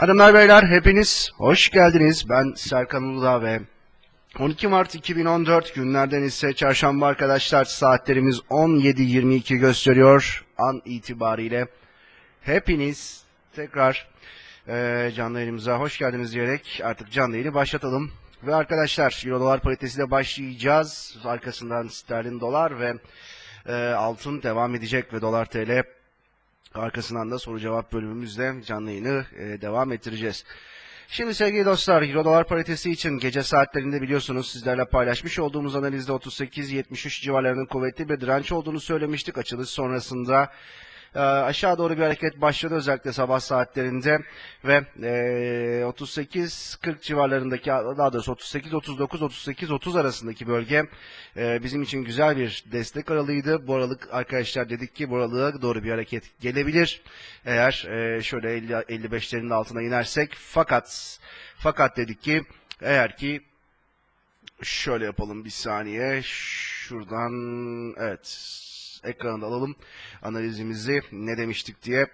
Hanımlar beyler hepiniz hoş geldiniz. Ben Serkan Uludağ ve 12 Mart 2014 günlerden ise çarşamba arkadaşlar saatlerimiz 17.22 gösteriyor an itibariyle. Hepiniz tekrar eee canlı yayınımıza hoş geldiniz diyerek artık canlı yayını başlatalım. Ve arkadaşlar Euro dolar paritesiyle başlayacağız. Arkasından sterlin dolar ve eee, altın devam edecek ve dolar TL Arkasından da soru cevap bölümümüzle canlı yayını e, devam ettireceğiz. Şimdi sevgili dostlar Euro dolar paritesi için gece saatlerinde biliyorsunuz sizlerle paylaşmış olduğumuz analizde 38-73 civarlarının kuvvetli bir direnç olduğunu söylemiştik. Açılış sonrasında e, aşağı doğru bir hareket başladı özellikle sabah saatlerinde ve e, 38-40 civarlarındaki daha doğrusu 38-39 arasındaki bölge e, bizim için güzel bir destek aralığıydı. Bu aralık arkadaşlar dedik ki bu aralığa doğru bir hareket gelebilir. Eğer e, şöyle 50 55'lerin altına inersek fakat fakat dedik ki eğer ki şöyle yapalım bir saniye şuradan evet ekranı da alalım analizimizi ne demiştik diye.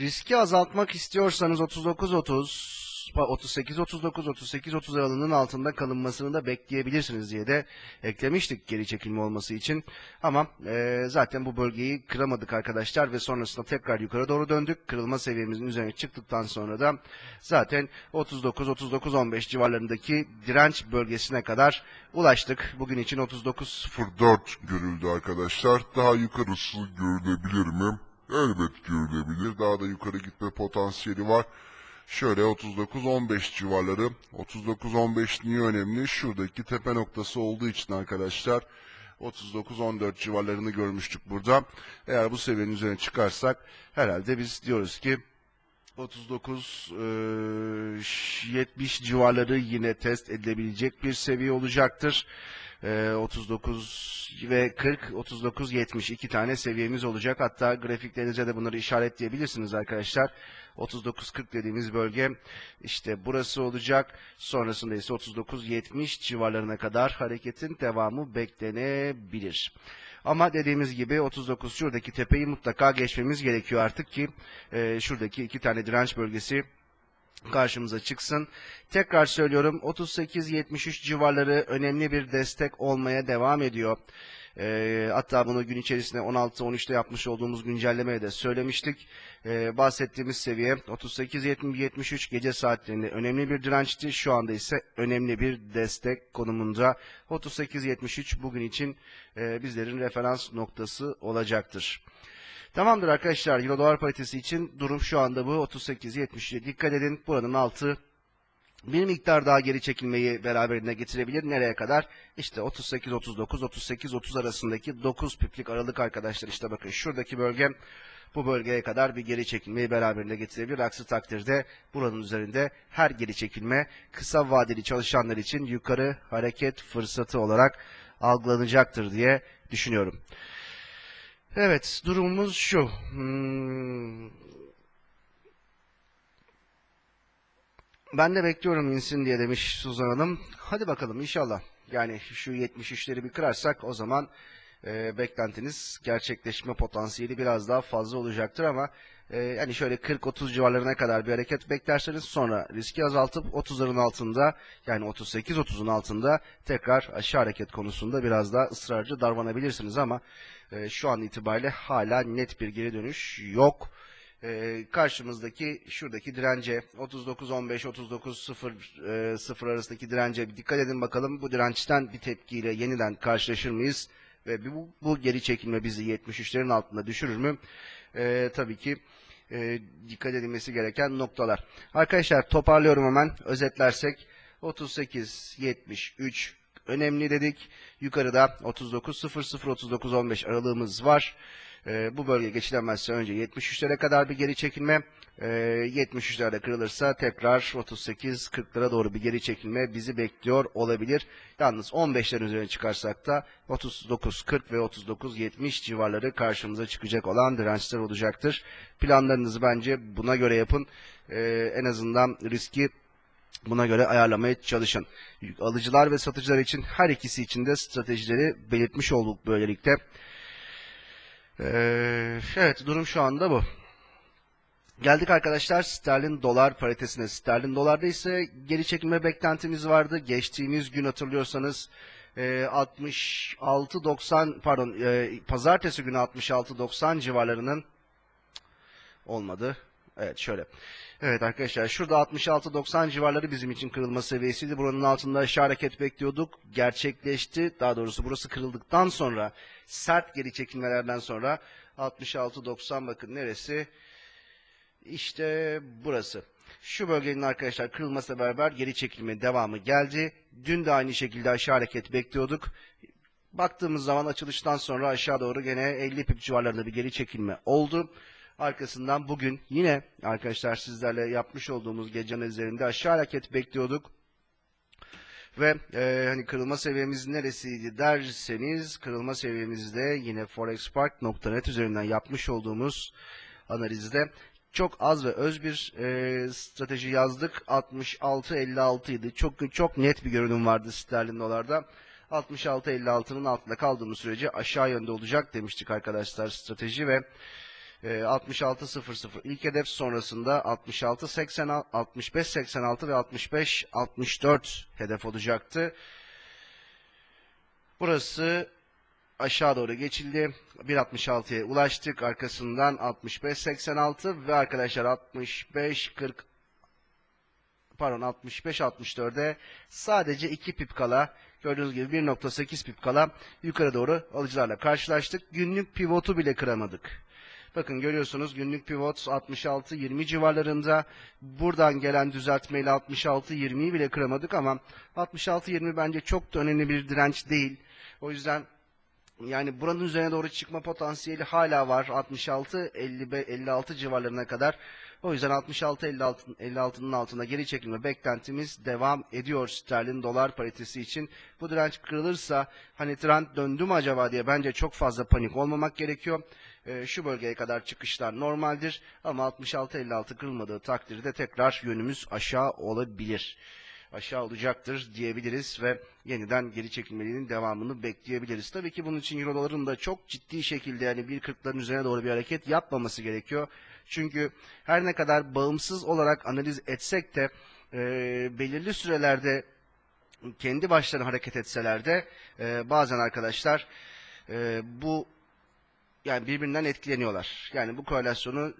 Riski azaltmak istiyorsanız 39-30, 38-39, 38-30 aralığının altında kalınmasını da bekleyebilirsiniz diye de eklemiştik geri çekilme olması için. Ama e, zaten bu bölgeyi kıramadık arkadaşlar ve sonrasında tekrar yukarı doğru döndük. Kırılma seviyemizin üzerine çıktıktan sonra da zaten 39-39-15 civarlarındaki direnç bölgesine kadar ulaştık. Bugün için 39 04 görüldü arkadaşlar. Daha yukarısı görülebilir mi? Elbet görülebilir. Daha da yukarı gitme potansiyeli var. Şöyle 39-15 civarları. 39-15 niye önemli? Şuradaki tepe noktası olduğu için arkadaşlar 39-14 civarlarını görmüştük burada. Eğer bu seviyenin üzerine çıkarsak herhalde biz diyoruz ki 39 eee, 70 civarları yine test edilebilecek bir seviye olacaktır. Eee, 39 ve 40 39 70 iki tane seviyemiz olacak. Hatta grafiklerinize de bunları işaretleyebilirsiniz arkadaşlar. 39 40 dediğimiz bölge işte burası olacak. Sonrasında ise 39 70 civarlarına kadar hareketin devamı beklenebilir. Ama dediğimiz gibi 39 şuradaki tepeyi mutlaka geçmemiz gerekiyor artık ki e, şuradaki iki tane direnç bölgesi karşımıza çıksın. Tekrar söylüyorum 38-73 civarları önemli bir destek olmaya devam ediyor. E, hatta bunu gün içerisinde 16-13'te yapmış olduğumuz güncellemeye de söylemiştik. E, bahsettiğimiz seviye 38-73 gece saatlerinde önemli bir dirençti. Şu anda ise önemli bir destek konumunda. 38-73 bugün için e, bizlerin referans noktası olacaktır. Tamamdır arkadaşlar. Euro dolar paritesi için durum şu anda bu. 38.70'e dikkat edin. Buranın altı bir miktar daha geri çekilmeyi beraberinde getirebilir. Nereye kadar? İşte 38-39, 38-30 arasındaki 9 piplik aralık arkadaşlar. İşte bakın şuradaki bölge bu bölgeye kadar bir geri çekilmeyi beraberinde getirebilir. Aksi takdirde buranın üzerinde her geri çekilme kısa vadeli çalışanlar için yukarı hareket fırsatı olarak algılanacaktır diye düşünüyorum. Evet, durumumuz şu. Hmm. Ben de bekliyorum insin diye demiş Suzan Hanım. Hadi bakalım inşallah. Yani şu 73'leri bir kırarsak o zaman e, beklentiniz gerçekleşme potansiyeli biraz daha fazla olacaktır ama e, yani şöyle 40-30 civarlarına kadar bir hareket beklerseniz sonra riski azaltıp 30'ların altında yani 38-30'un altında tekrar aşağı hareket konusunda biraz daha ısrarcı davranabilirsiniz ama e, şu an itibariyle hala net bir geri dönüş yok. E, karşımızdaki şuradaki dirence 39-15 39-0 e, 0 arasındaki dirence bir dikkat edin bakalım bu dirençten bir tepkiyle yeniden karşılaşır mıyız? Ve bu, bu geri çekilme bizi 73'lerin altında düşürür mü? E, tabii ki e, dikkat edilmesi gereken noktalar. Arkadaşlar toparlıyorum hemen özetlersek 38 73 önemli dedik. Yukarıda 39 00 39 15 aralığımız var. E, bu bölge geçilemezse önce 73'lere kadar bir geri çekilme. E, 73'lerde kırılırsa tekrar 38-40'lara doğru bir geri çekilme bizi bekliyor olabilir. Yalnız 15'lerin üzerine çıkarsak da 39-40 ve 39-70 civarları karşımıza çıkacak olan dirençler olacaktır. Planlarınızı bence buna göre yapın. E, en azından riski Buna göre ayarlamaya çalışın. Alıcılar ve satıcılar için her ikisi için de stratejileri belirtmiş olduk böylelikle. Ee, evet durum şu anda bu. Geldik arkadaşlar sterlin dolar paritesine. Sterlin dolarda ise geri çekilme beklentimiz vardı. Geçtiğimiz gün hatırlıyorsanız e, 66.90 pardon pazartesi günü 66.90 civarlarının olmadı. Evet şöyle. Evet arkadaşlar şurada 66-90 civarları bizim için kırılma seviyesiydi. Buranın altında aşağı hareket bekliyorduk. Gerçekleşti. Daha doğrusu burası kırıldıktan sonra sert geri çekilmelerden sonra 66-90 bakın neresi? İşte burası. Şu bölgenin arkadaşlar kırılması beraber geri çekilme devamı geldi. Dün de aynı şekilde aşağı hareket bekliyorduk. Baktığımız zaman açılıştan sonra aşağı doğru gene 50 pip civarlarında bir geri çekilme oldu. Arkasından bugün yine arkadaşlar sizlerle yapmış olduğumuz gece analizlerinde aşağı hareket bekliyorduk. Ve e, hani kırılma seviyemiz neresiydi derseniz kırılma seviyemizde yine forexpark.net üzerinden yapmış olduğumuz analizde çok az ve öz bir e, strateji yazdık. 66-56 idi. Çok çok net bir görünüm vardı sterlin dolarda. 66-56'nın altında kaldığımız sürece aşağı yönde olacak demiştik arkadaşlar strateji ve 66-00 ilk hedef sonrasında 66-80 65-86 ve 65-64 hedef olacaktı. Burası aşağı doğru geçildi. 1.66'ya ulaştık. Arkasından 65-86 ve arkadaşlar 65-40 pardon 65-64'e sadece 2 pip kala gördüğünüz gibi 1.8 pip kala yukarı doğru alıcılarla karşılaştık. Günlük pivotu bile kıramadık. Bakın görüyorsunuz günlük pivot 66-20 civarlarında. Buradan gelen düzeltmeyle 66-20'yi bile kıramadık ama 66-20 bence çok da önemli bir direnç değil. O yüzden yani buranın üzerine doğru çıkma potansiyeli hala var. 66-56 civarlarına kadar. O yüzden 66-56'nın altında geri çekilme beklentimiz devam ediyor sterlin dolar paritesi için. Bu direnç kırılırsa hani trend döndü mü acaba diye bence çok fazla panik olmamak gerekiyor. Ee, şu bölgeye kadar çıkışlar normaldir ama 66-56 kırılmadığı takdirde tekrar yönümüz aşağı olabilir aşağı olacaktır diyebiliriz ve yeniden geri çekilmelerinin devamını bekleyebiliriz. Tabii ki bunun için Euro doların da çok ciddi şekilde yani 1.40'ların üzerine doğru bir hareket yapmaması gerekiyor. Çünkü her ne kadar bağımsız olarak analiz etsek de e, belirli sürelerde kendi başlarına hareket etseler de e, bazen arkadaşlar e, bu yani birbirinden etkileniyorlar. Yani bu korelasyonu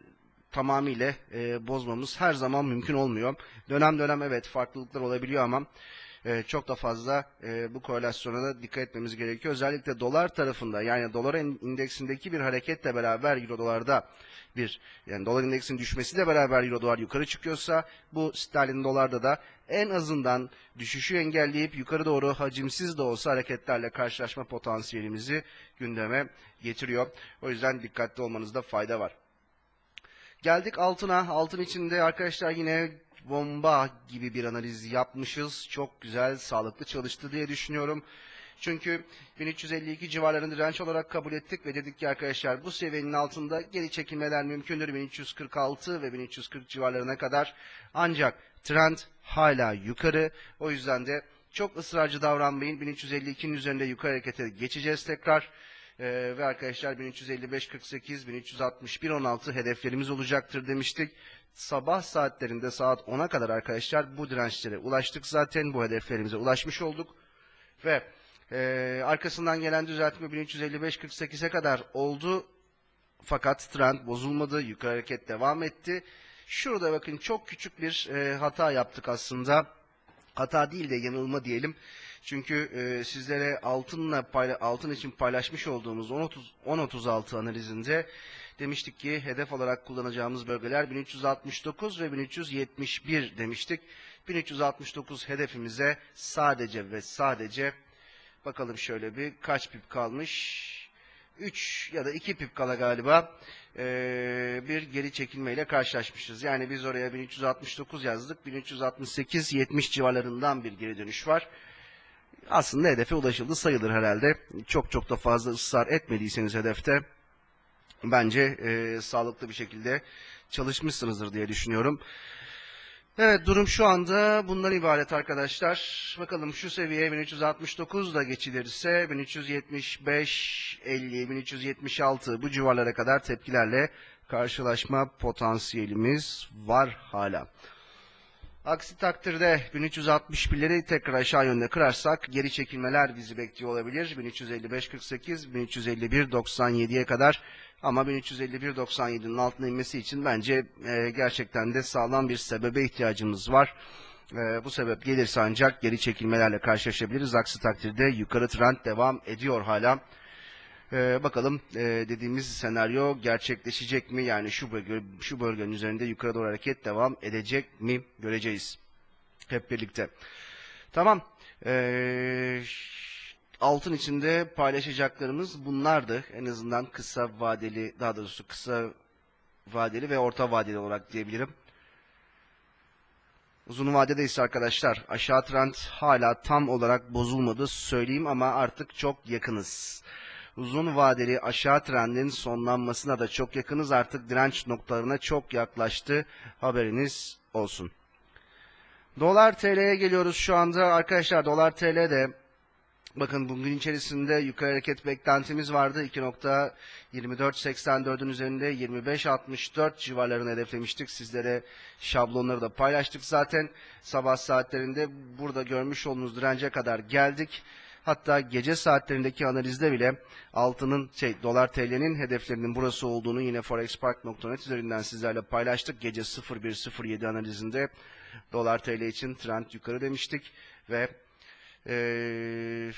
tamamıyla e, bozmamız her zaman mümkün olmuyor. Dönem dönem evet farklılıklar olabiliyor ama e, çok da fazla e, bu korelasyona da dikkat etmemiz gerekiyor. Özellikle dolar tarafında yani dolar indeksindeki bir hareketle beraber euro dolarda bir yani dolar indeksinin düşmesiyle beraber euro dolar yukarı çıkıyorsa bu sterlin dolarda da en azından düşüşü engelleyip yukarı doğru hacimsiz de olsa hareketlerle karşılaşma potansiyelimizi gündeme getiriyor. O yüzden dikkatli olmanızda fayda var. Geldik altına. Altın içinde arkadaşlar yine bomba gibi bir analiz yapmışız. Çok güzel, sağlıklı çalıştı diye düşünüyorum. Çünkü 1352 civarlarını direnç olarak kabul ettik ve dedik ki arkadaşlar bu seviyenin altında geri çekilmeler mümkündür 1346 ve 1340 civarlarına kadar. Ancak trend hala yukarı. O yüzden de çok ısrarcı davranmayın. 1352'nin üzerinde yukarı harekete geçeceğiz tekrar. Ee, ve arkadaşlar 1355 48 1361 16 hedeflerimiz olacaktır demiştik. Sabah saatlerinde saat 10'a kadar arkadaşlar bu dirençlere ulaştık zaten bu hedeflerimize ulaşmış olduk ve e, arkasından gelen düzeltme 1355 48'e kadar oldu fakat trend bozulmadı yukarı hareket devam etti. Şurada bakın çok küçük bir e, hata yaptık aslında. Hata değil de yanılma diyelim. Çünkü e, sizlere altınla payla, altın için paylaşmış olduğumuz 10.36 analizinde demiştik ki hedef olarak kullanacağımız bölgeler 1369 ve 1371 demiştik. 1369 hedefimize sadece ve sadece bakalım şöyle bir kaç pip kalmış? 3 ya da 2 pip kala galiba e, bir geri çekilmeyle karşılaşmışız. Yani biz oraya 1369 yazdık. 1368 70 civarlarından bir geri dönüş var aslında hedefe ulaşıldı sayılır herhalde. Çok çok da fazla ısrar etmediyseniz hedefte bence e, sağlıklı bir şekilde çalışmışsınızdır diye düşünüyorum. Evet durum şu anda bundan ibaret arkadaşlar. Bakalım şu seviye 1369 da geçilirse 1375, 50, 1376 bu civarlara kadar tepkilerle karşılaşma potansiyelimiz var hala. Aksi takdirde 1361'leri tekrar aşağı yönde kırarsak geri çekilmeler bizi bekliyor olabilir. 1355-48, 1351-97'ye kadar ama 1351-97'nin altına inmesi için bence e, gerçekten de sağlam bir sebebe ihtiyacımız var. E, bu sebep gelirse ancak geri çekilmelerle karşılaşabiliriz. Aksi takdirde yukarı trend devam ediyor hala. Ee, bakalım e, dediğimiz senaryo gerçekleşecek mi? Yani şu bölge, şu bölgenin üzerinde yukarı doğru hareket devam edecek mi? Göreceğiz. Hep birlikte. Tamam. Ee, altın içinde paylaşacaklarımız bunlardı. En azından kısa vadeli, daha doğrusu kısa vadeli ve orta vadeli olarak diyebilirim. Uzun vadede ise arkadaşlar aşağı trend hala tam olarak bozulmadı söyleyeyim ama artık çok yakınız. Uzun vadeli aşağı trendin sonlanmasına da çok yakınız artık direnç noktalarına çok yaklaştı haberiniz olsun. Dolar TL'ye geliyoruz şu anda arkadaşlar dolar TL'de Bakın bugün içerisinde yukarı hareket beklentimiz vardı. 2.2484'ün üzerinde 25.64 civarlarını hedeflemiştik. Sizlere şablonları da paylaştık zaten. Sabah saatlerinde burada görmüş olduğunuz dirence kadar geldik. Hatta gece saatlerindeki analizde bile altının şey dolar TL'nin hedeflerinin burası olduğunu yine forexpark.net üzerinden sizlerle paylaştık. Gece 01.07 analizinde dolar TL için trend yukarı demiştik ve ee,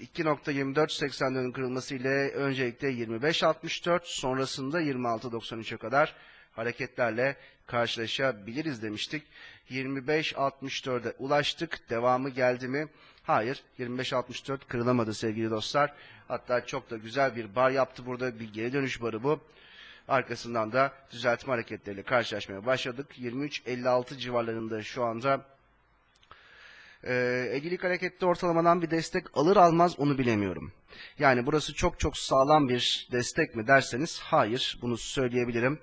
2.2480'lerin kırılması ile öncelikle 25.64 sonrasında 26.93'e kadar hareketlerle karşılaşabiliriz demiştik. 25.64'e ulaştık. Devamı geldi mi? Hayır. 25.64 kırılamadı sevgili dostlar. Hatta çok da güzel bir bar yaptı burada. Bir geri dönüş barı bu. Arkasından da düzeltme hareketleriyle karşılaşmaya başladık. 23.56 civarlarında şu anda e, Egelik harekette ortalamadan bir destek alır almaz onu bilemiyorum. Yani burası çok çok sağlam bir destek mi derseniz hayır bunu söyleyebilirim.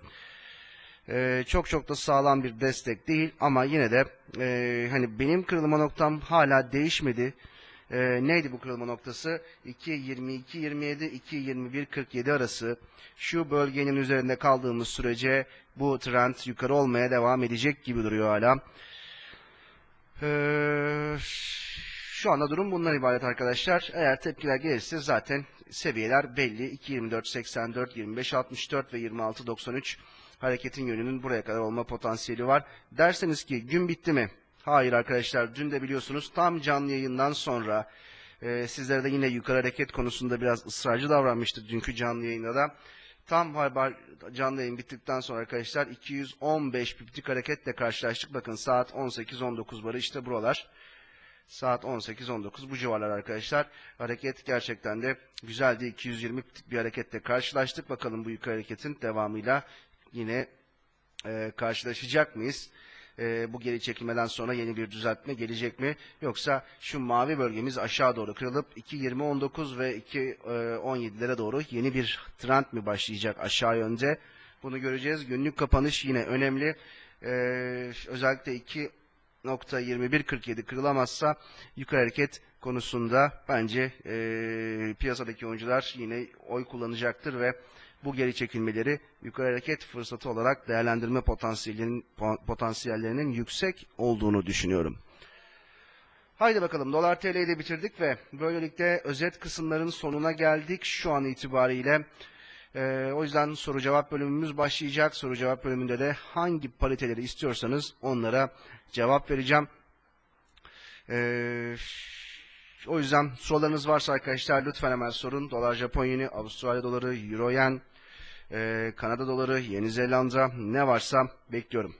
E, çok çok da sağlam bir destek değil ama yine de e, hani benim kırılma noktam hala değişmedi. E, neydi bu kırılma noktası? 2.22-27, 2.21-47 arası. Şu bölgenin üzerinde kaldığımız sürece bu trend yukarı olmaya devam edecek gibi duruyor hala. Ee, şu anda durum bundan ibaret arkadaşlar. Eğer tepkiler gelirse zaten seviyeler belli. 2.24.84, 25.64 ve 26.93 hareketin yönünün buraya kadar olma potansiyeli var. Derseniz ki gün bitti mi? Hayır arkadaşlar dün de biliyorsunuz tam canlı yayından sonra e, sizlere de yine yukarı hareket konusunda biraz ısrarcı davranmıştık dünkü canlı yayında da. Tam haber canlı yayın bittikten sonra arkadaşlar 215 piptik hareketle karşılaştık. Bakın saat 18-19 barı işte buralar. Saat 18-19 bu civarlar arkadaşlar. Hareket gerçekten de güzeldi. 220 piptik bir hareketle karşılaştık. Bakalım bu yukarı hareketin devamıyla yine e, karşılaşacak mıyız? E, bu geri çekilmeden sonra yeni bir düzeltme gelecek mi? Yoksa şu mavi bölgemiz aşağı doğru kırılıp 2.20-19 ve 2.17'lere doğru yeni bir trend mi başlayacak aşağı yönde? Bunu göreceğiz. Günlük kapanış yine önemli. E, özellikle 2 .2147 kırılamazsa yukarı hareket konusunda bence e, piyasadaki oyuncular yine oy kullanacaktır ve bu geri çekilmeleri yukarı hareket fırsatı olarak değerlendirme potansiyelinin, potansiyellerinin yüksek olduğunu düşünüyorum. Haydi bakalım dolar TL'yi de bitirdik ve böylelikle özet kısımların sonuna geldik şu an itibariyle. Ee, o yüzden soru cevap bölümümüz başlayacak. Soru cevap bölümünde de hangi pariteleri istiyorsanız onlara cevap vereceğim. Ee, o yüzden sorularınız varsa arkadaşlar lütfen hemen sorun. Dolar Japon yeni, Avustralya doları, Euro yen, e, Kanada doları, Yeni Zelanda ne varsa bekliyorum.